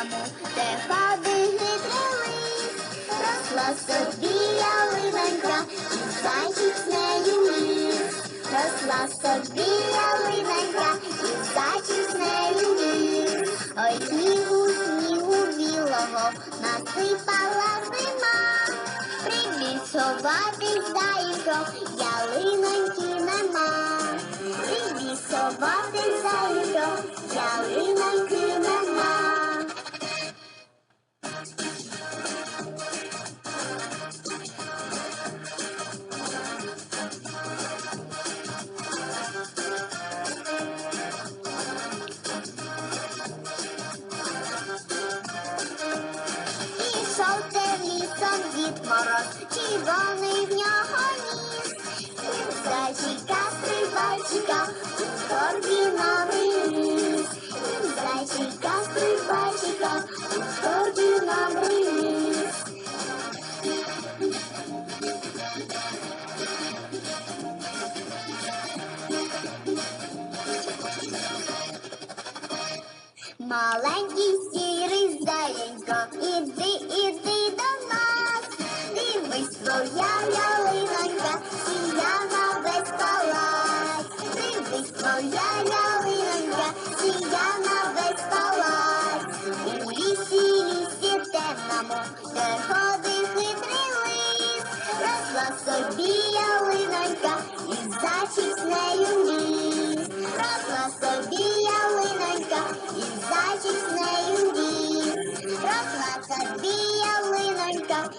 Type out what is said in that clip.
темному, де хитрий лис. Росла собі ялинонька, і зайчик з нею ліс. Росла собі ялинонька, і зайчик з нею ліс. Ой, снігу, снігу білого, насипала зима. Прибіг сховатись заїжджо, ялиноньки нема. Прибіг сховатись заїжджо, ялиноньки нема. лісом дід мороз, червоний в нього ніс. Він зайчика, стрибайчика, у торбі новий ліс. Він зайчика, стрибайчика, у торбі новий ліс. Маленький сірий заєнько, іди, іди до нас. Моя ялинонька, сім'я на весь палац. Дивись, моя ялинонька, сім'я на весь палац. У лісі лісі темному, де ходив хитрий лис. Росла собі ялинонька і зачіс нею ніс. Росла собі ялинонька і зачіс нею ніс. Росла собі ялинонька.